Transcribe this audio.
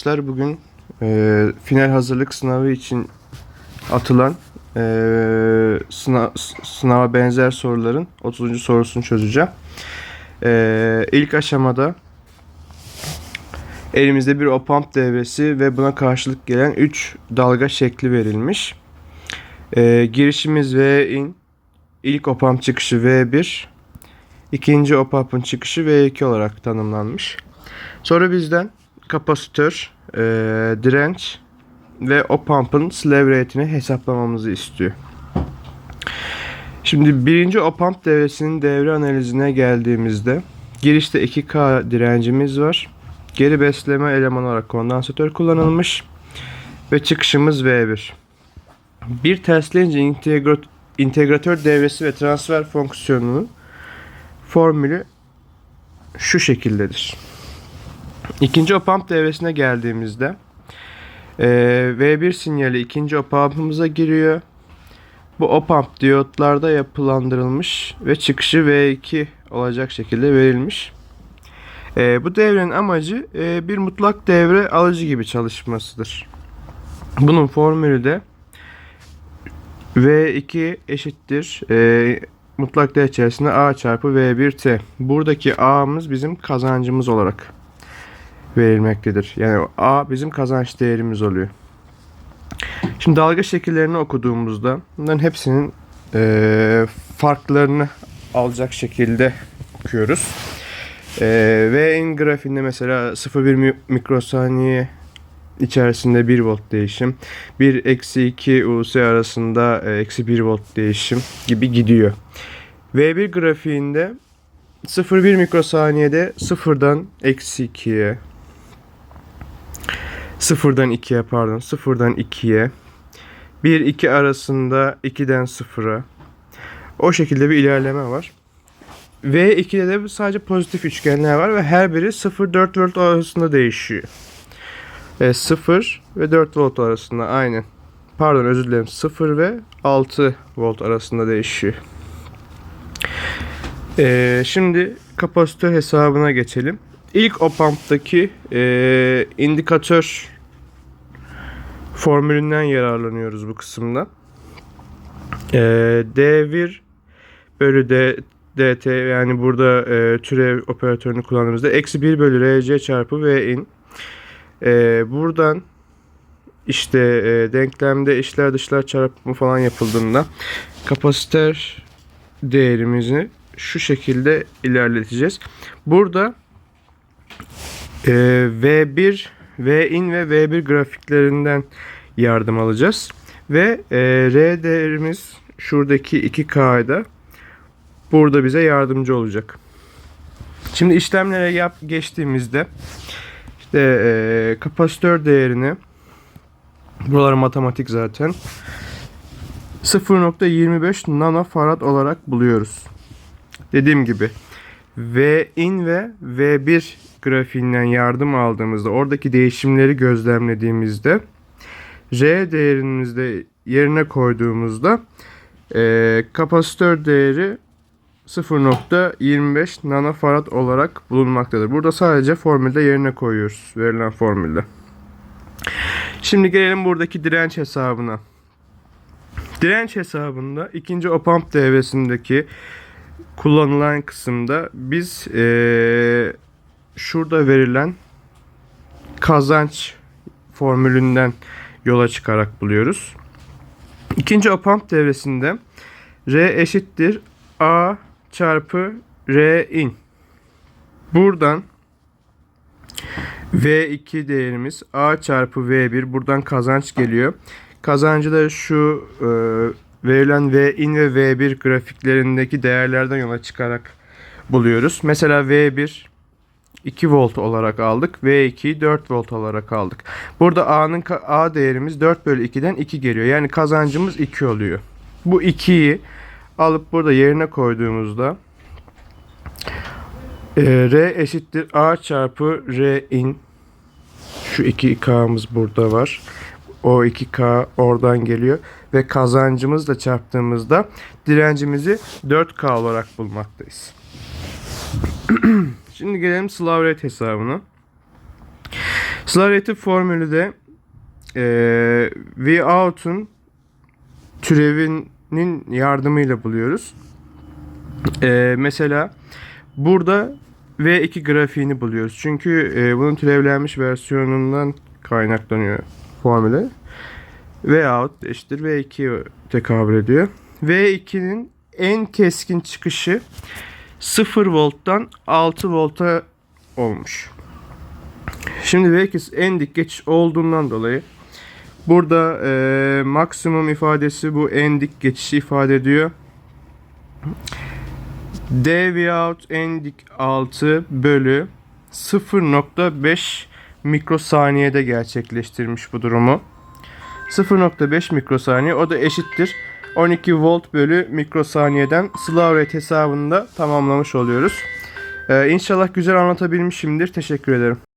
Arkadaşlar bugün e, final hazırlık sınavı için atılan e, sınav, sınava benzer soruların 30. sorusunu çözeceğim. E, ilk aşamada elimizde bir op-amp devresi ve buna karşılık gelen 3 dalga şekli verilmiş. E, girişimiz V in, ilk op-amp çıkışı V1, ikinci op-amp'ın çıkışı V2 olarak tanımlanmış. Sonra bizden kapasitör, e, direnç ve o pump'ın slave rate'ini hesaplamamızı istiyor. Şimdi birinci o pump devresinin devre analizine geldiğimizde girişte 2K direncimiz var. Geri besleme elemanı olarak kondansatör kullanılmış ve çıkışımız V1. Bir tersleyince integrat- integratör devresi ve transfer fonksiyonunun formülü şu şekildedir. İkinci op-amp devresine geldiğimizde e, V1 sinyali ikinci op-amp'ımıza giriyor. Bu op-amp diyotlarda yapılandırılmış ve çıkışı V2 olacak şekilde verilmiş. E, bu devrenin amacı e, bir mutlak devre alıcı gibi çalışmasıdır. Bunun formülü de V2 eşittir e, mutlak değer içerisinde A çarpı V1T. Buradaki A'mız bizim kazancımız olarak verilmektedir. Yani A bizim kazanç değerimiz oluyor. Şimdi dalga şekillerini okuduğumuzda bunların hepsinin eee, farklarını alacak şekilde okuyoruz. Eee ve en grafiğinde mesela 0,1 mi- mikrosaniye içerisinde 1 volt değişim. 1 eksi 2 US arasında e, eksi 1 volt değişim gibi gidiyor. V1 grafiğinde 0,1 mikrosaniyede sıfırdan eksi 2'ye sıfırdan 2'ye pardon sıfırdan 2'ye 1-2 arasında 2'den 0'a o şekilde bir ilerleme var. V2'de de sadece pozitif üçgenler var ve her biri 0-4 volt arasında değişiyor. E, 0 ve 4 volt arasında aynen. Pardon özür dilerim 0 ve 6 volt arasında değişiyor. Ee, şimdi kapasitör hesabına geçelim. İlk op-amp'taki e, indikatör formülünden yararlanıyoruz bu kısımda. E, D1 bölü D, DT yani burada e, türev operatörünü kullandığımızda eksi 1 bölü RC çarpı V in. E, buradan işte e, denklemde içler dışlar çarpımı falan yapıldığında kapasitör değerimizi şu şekilde ilerleteceğiz. Burada e, V1, V-in ve V1 grafiklerinden yardım alacağız. Ve e, R değerimiz şuradaki 2K'da burada bize yardımcı olacak. Şimdi işlemlere yap geçtiğimizde işte e, kapasitör değerini buralar matematik zaten 0.25 nanofarad olarak buluyoruz. Dediğim gibi V in ve V1 grafiğinden yardım aldığımızda oradaki değişimleri gözlemlediğimizde R değerimizde yerine koyduğumuzda e, kapasitör değeri 0.25 nanofarad olarak bulunmaktadır. Burada sadece formülde yerine koyuyoruz verilen formülde. Şimdi gelelim buradaki direnç hesabına. Direnç hesabında ikinci op-amp devresindeki kullanılan kısımda biz eee, şurada verilen kazanç formülünden yola çıkarak buluyoruz. İkinci op-amp devresinde R eşittir A çarpı R in. Buradan V2 değerimiz A çarpı V1 buradan kazanç geliyor. Kazancı da şu e, verilen V in ve V1 grafiklerindeki değerlerden yola çıkarak buluyoruz. Mesela V1 2 volt olarak aldık. V2'yi 4 volt olarak aldık. Burada A'nın A değerimiz 4 bölü 2'den 2 geliyor. Yani kazancımız 2 oluyor. Bu 2'yi alıp burada yerine koyduğumuzda e, R eşittir A çarpı R in şu 2K'mız burada var. O 2K oradan geliyor. Ve kazancımızla çarptığımızda direncimizi 4K olarak bulmaktayız. Şimdi gelelim Slav rate hesabına. Sıla rate formülü de eee V out'un türevinin yardımıyla buluyoruz. Eee, mesela burada V2 grafiğini buluyoruz. Çünkü eee, bunun türevlenmiş versiyonundan kaynaklanıyor formülü. V out eşittir V2 tekabül ediyor. V2'nin en keskin çıkışı 0 volttan 6 volta olmuş. Şimdi V2 en dik geçiş olduğundan dolayı burada eee, maksimum ifadesi bu en dik geçişi ifade ediyor. dV out en dik 6 bölü 0.5 mikrosaniyede gerçekleştirmiş bu durumu. 0.5 mikrosaniye o da eşittir 12 volt bölü mikrosaniyeden Slav rate hesabını da tamamlamış oluyoruz. Ee, inşallah güzel anlatabilmişimdir. Teşekkür ederim.